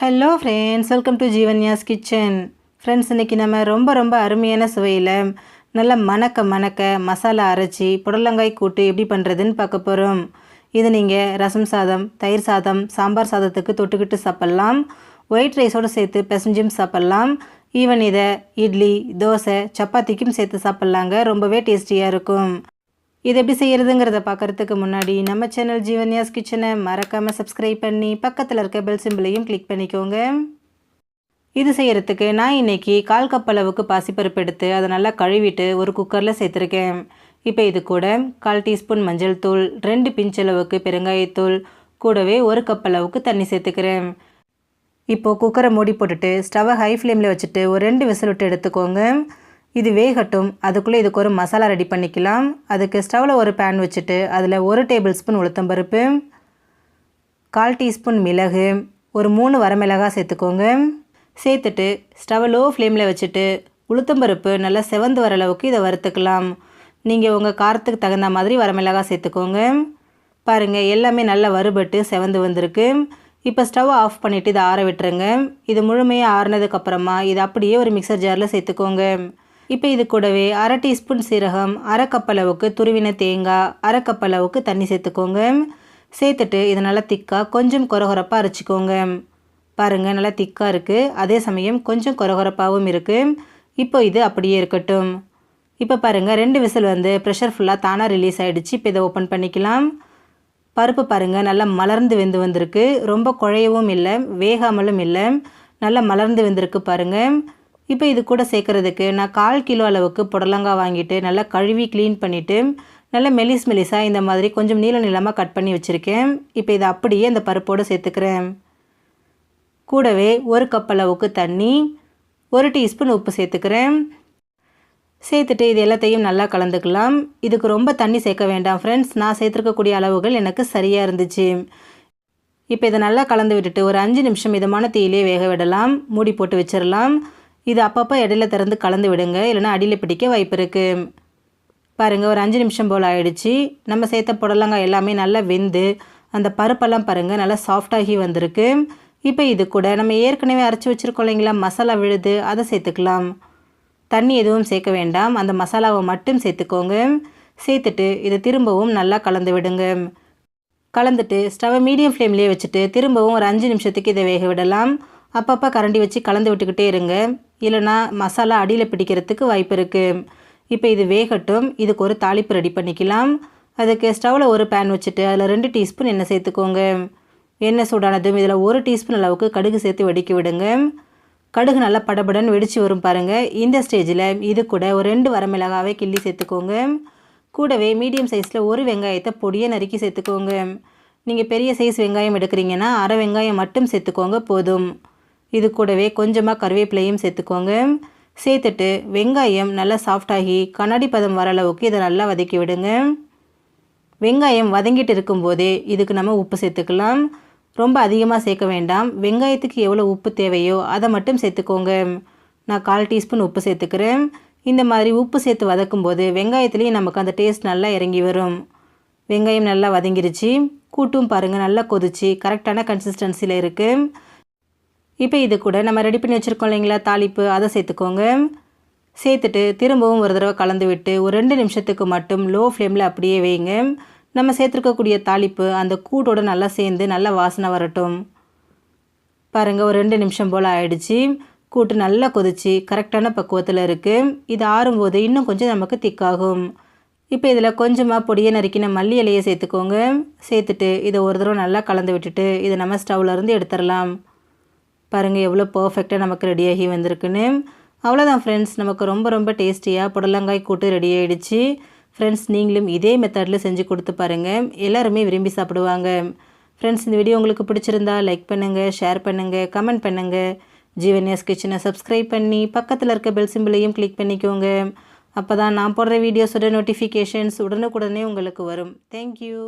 Hello friends welcome to Jeevanya's kitchen friends இன்றைக்கி நம்ம ரொம்ப ரொம்ப அருமையான சுவையில் நல்லா மணக்க மணக்க மசாலா அரைச்சி புடலங்காய் கூட்டு எப்படி பண்ணுறதுன்னு பார்க்க போகிறோம் இது நீங்கள் ரசம் சாதம் தயிர் சாதம் சாம்பார் சாதத்துக்கு தொட்டுக்கிட்டு சாப்பிட்லாம். ஒயிட் ரைஸோடு சேர்த்து பிசைஞ்சும் சாப்பிட்லாம். ஈவன் இதை இட்லி தோசை சப்பாத்திக்கும் சேர்த்து சாப்பிட்லாங்க. ரொம்பவே டேஸ்டியாக இருக்கும். இது எப்படி செய்கிறதுங்கிறத பார்க்குறதுக்கு முன்னாடி நம்ம சேனல் ஜீவன்யாஸ் கிச்சனை மறக்காமல் சப்ஸ்கிரைப் பண்ணி பக்கத்தில் இருக்க பெல் சிம்பிளையும் கிளிக் பண்ணிக்கோங்க. இது செய்கிறதுக்கு நான் இன்றைக்கி கால் கப் அளவுக்கு பாசிப்பருப்பு எடுத்து அதை நல்லா கழுவிட்டு ஒரு குக்கரில் சேர்த்துருக்கேன். இப்போ இது கூட கால் டீஸ்பூன் மஞ்சள் தூள் ரெண்டு பிஞ்ச் அளவுக்கு பெருங்காயத்தூள் கூடவே ஒரு கப் அளவுக்கு தண்ணி சேர்த்துக்கிறேன். இப்போது குக்கரை மூடி போட்டுட்டு ஸ்டவ்வை ஹை ஃப்ளேமில் வச்சுட்டு ஒரு ரெண்டு விசில் விட்டு எடுத்துக்கோங்க. இது வேகட்டும். அதுக்குள்ளே இதுக்கு ஒரு மசாலா ரெடி பண்ணிக்கலாம். அதுக்கு ஸ்டவ்வில் ஒரு பேன் வச்சுட்டு அதில் ஒரு டேபிள் ஸ்பூன் உளுத்தம்பருப்பு கால் டீஸ்பூன் மிளகு ஒரு மூணு வரமிளகாய் சேர்த்துக்கோங்க. சேர்த்துட்டு ஸ்டவ் லோ ஃப்ளேமில் வச்சுட்டு உளுத்தம்பருப்பு நல்லா செவந்து வர அளவுக்கு இதை வறுத்துக்கலாம். நீங்கள் உங்கள் காரத்துக்கு தகுந்த மாதிரி வரமிளகாய் சேர்த்துக்கோங்க. பாருங்கள் எல்லாமே நல்லா வறுபட்டு செவந்து வந்திருக்கு. இப்போ ஸ்டவ் ஆஃப் பண்ணிவிட்டு இதை ஆற விட்டுருங்க. இது முழுமையாக ஆறுனதுக்கப்புறமா இதை அப்படியே ஒரு மிக்சர் ஜாரில் சேர்த்துக்கோங்க. இப்போ இது கூடவே அரை டீஸ்பூன் சீரகம் அரை கப்பளவுக்கு துருவின தேங்காய் அரை கப்பளவுக்கு தண்ணி சேர்த்துக்கோங்க. சேர்த்துட்டு இதை நல்லா திக்காக கொஞ்சம் கொரகொரப்பாக அரைச்சிக்கோங்க. பாருங்கள் நல்லா திக்காக இருக்குது அதே சமயம் கொஞ்சம் கொரகொரப்பாகவும் இருக்குது இப்போ இது அப்படியே இருக்கட்டும். இப்போ பாருங்கள் ரெண்டு விசில் வந்து ப்ரெஷர் ஃபுல்லாக தானாக ரிலீஸ் ஆகிடுச்சு இப்போ இதை ஓப்பன் பண்ணிக்கலாம். பருப்பு பாருங்கள் நல்லா மலர்ந்து வெந்து வந்திருக்கு. ரொம்ப குழையவும் இல்லை வேகாமலும் இல்லை. நல்லா மலர்ந்து வெந்திருக்கு பாருங்கள் இப்போ இது கூட சேர்க்குறதுக்கு நான் கால் கிலோ அளவுக்கு புடலங்காய் வாங்கிட்டு நல்லா கழுவி க்ளீன் பண்ணிவிட்டு நல்லா மெலிஸ் மெலிஸாக இந்த மாதிரி கொஞ்சம் நீள நீளமாக கட் பண்ணி வச்சுருக்கேன். இப்போ இதை அப்படியே அந்த பருப்போடு சேர்த்துக்கிறேன். கூடவே ஒரு கப் அளவுக்கு தண்ணி ஒரு டீஸ்பூன் உப்பு சேர்த்துக்கிறேன். சேர்த்துட்டு இது எல்லாத்தையும் நல்லா கலந்துக்கலாம். இதுக்கு ரொம்ப தண்ணி சேர்க்க வேண்டாம் ஃப்ரெண்ட்ஸ் நான் சேர்த்துருக்கக்கூடிய அளவுகள் எனக்கு சரியாக இருந்துச்சு. இப்போ இதை நல்லா கலந்து விட்டுட்டு ஒரு அஞ்சு நிமிஷம் மிதமான தீயிலே வேக விடலாம். மூடி போட்டு வச்சிடலாம் இது அப்பப்போ இடையில திறந்து கலந்து விடுங்க. இல்லைனா அடியில் பிடிக்க வாய்ப்பு இருக்குது பாருங்கள் ஒரு அஞ்சு நிமிஷம் போல் ஆயிடுச்சு. நம்ம சேர்த்த புடலங்காய் எல்லாமே நல்லா வெந்து அந்த பருப்பெல்லாம் பாருங்கள் நல்லா சாஃப்டாகி வந்திருக்கு. இப்போ இது கூட நம்ம ஏற்கனவே அரைச்சி வச்சுருக்கோம் இல்லைங்களா? மசாலா விழுது அதை சேர்த்துக்கலாம். தண்ணி எதுவும் சேர்க்க வேண்டாம். அந்த மசாலாவை மட்டும் சேர்த்துக்கோங்க. சேர்த்துட்டு இதை திரும்பவும் நல்லா கலந்து விடுங்க. கலந்துட்டு ஸ்டவ்வை மீடியம் ஃப்ளேம்லேயே வச்சுட்டு திரும்பவும் ஒரு அஞ்சு நிமிஷத்துக்கு இதை வேக விடலாம். அப்பப்போ கரண்டி வச்சு கலந்து விட்டுக்கிட்டே இருங்க. இல்லைனா மசாலா அடியில் பிடிக்கிறதுக்கு வாய்ப்பு இருக்குது இப்போ இது வேகட்டும். இதுக்கு ஒரு தாளிப்பு ரெடி பண்ணிக்கலாம். அதுக்கு ஸ்டவ்வில் ஒரு பேன் வச்சுட்டு அதில் ரெண்டு டீஸ்பூன் எண்ணெய் சேர்த்துக்கோங்க. எண்ணெய் சூடானதும் இதில் ஒரு டீஸ்பூன் அளவுக்கு கடுகு சேர்த்து வெடிக்க விடுங்க. கடுகு நல்லா படபடன்னு வெடித்து வரும் பாருங்கள் இந்த ஸ்டேஜில் இது கூட ஒரு ரெண்டு வரமிளகாவே கிள்ளி சேர்த்துக்கோங்க. கூடவே மீடியம் சைஸில் ஒரு வெங்காயத்தை பொடியை நறுக்கி சேர்த்துக்கோங்க. நீங்கள் பெரிய சைஸ் வெங்காயம் எடுக்கிறீங்கன்னா அரை வெங்காயம் மட்டும் சேர்த்துக்கோங்க போதும். இது கூடவே கொஞ்சமாக கருவேப்பிலையும் சேர்த்துக்கோங்க. சேர்த்துட்டு வெங்காயம் நல்லா சாஃப்டாகி கண்ணாடி பதம் வர அளவுக்கு இதை நல்லா வதக்கி விடுங்க. வெங்காயம் வதங்கிட்டு இருக்கும்போதே இதுக்கு நம்ம உப்பு சேர்த்துக்கலாம். ரொம்ப அதிகமாக சேர்க்க வேண்டாம். வெங்காயத்துக்கு எவ்வளோ உப்பு தேவையோ அதை மட்டும் சேர்த்துக்கோங்க. நான் கால் டீஸ்பூன் உப்பு சேர்த்துக்கிறேன். இந்த மாதிரி உப்பு சேர்த்து வதக்கும்போது வெங்காயத்துலேயும் நமக்கு அந்த டேஸ்ட் நல்லா இறங்கி வரும். வெங்காயம் நல்லா வதங்கிருச்சு. கூட்டும் பாருங்கள் நல்லா கொதிச்சு கரெக்டான கன்சிஸ்டன்சியில் இருக்குது இப்போ இது கூட நம்ம ரெடி பண்ணி வச்சுருக்கோம் இல்லைங்களா? தாளிப்பு அதை சேர்த்துக்கோங்க. சேர்த்துட்டு திரும்பவும் ஒரு தடவை கலந்து விட்டு ஒரு ரெண்டு நிமிஷத்துக்கு மட்டும் லோ ஃப்ளேமில் அப்படியே வைங்க. நம்ம சேர்த்துருக்கக்கூடிய தாளிப்பு அந்த கூட்டோடு நல்லா சேர்ந்து நல்லா வாசனை வரட்டும். பாருங்கள் ஒரு ரெண்டு நிமிஷம் போல் ஆயிடுச்சு. கூட்டு நல்லா கொதிச்சு கரெக்டான பக்குவத்தில் இருக்குது இது ஆறும்போது இன்னும் கொஞ்சம் நமக்கு திக்காகும். இப்போ இதில் கொஞ்சமாக பொடியை நறுக்கின மல்லி இலையை சேர்த்துக்கோங்க. சேர்த்துட்டு இதை ஒரு தடவை நல்லா கலந்து விட்டுட்டு இதை நம்ம ஸ்டவ்லேருந்து எடுத்துடலாம். பாருங்கள் எவ்வளோ பர்ஃபெக்டாக நமக்கு ரெடியாகி வந்திருக்குன்னு. அவ்வளோதான் ஃப்ரெண்ட்ஸ் நமக்கு ரொம்ப ரொம்ப டேஸ்டியாக புடலங்காய் கூட்டு ரெடி ஆகிடுச்சு ஃப்ரெண்ட்ஸ் நீங்களும் இதே மெத்தடில் செஞ்சு கொடுத்து பாருங்கள் எல்லாருமே விரும்பி சாப்பிடுவாங்க. ஃப்ரெண்ட்ஸ் இந்த வீடியோ உங்களுக்கு பிடிச்சிருந்தா லைக் பண்ணுங்கள் ஷேர் பண்ணுங்கள் கமெண்ட் பண்ணுங்கள் ஜீவன்யாஸ் கிச்சனை சப்ஸ்கிரைப் பண்ணி பக்கத்தில் இருக்க பெல் சிம்பிளையும் கிளிக் பண்ணிக்கோங்க. அப்போ தான் நான் போடுற வீடியோஸோட நோட்டிஃபிகேஷன்ஸ் உடனுக்குடனே உங்களுக்கு வரும். தேங்க்யூ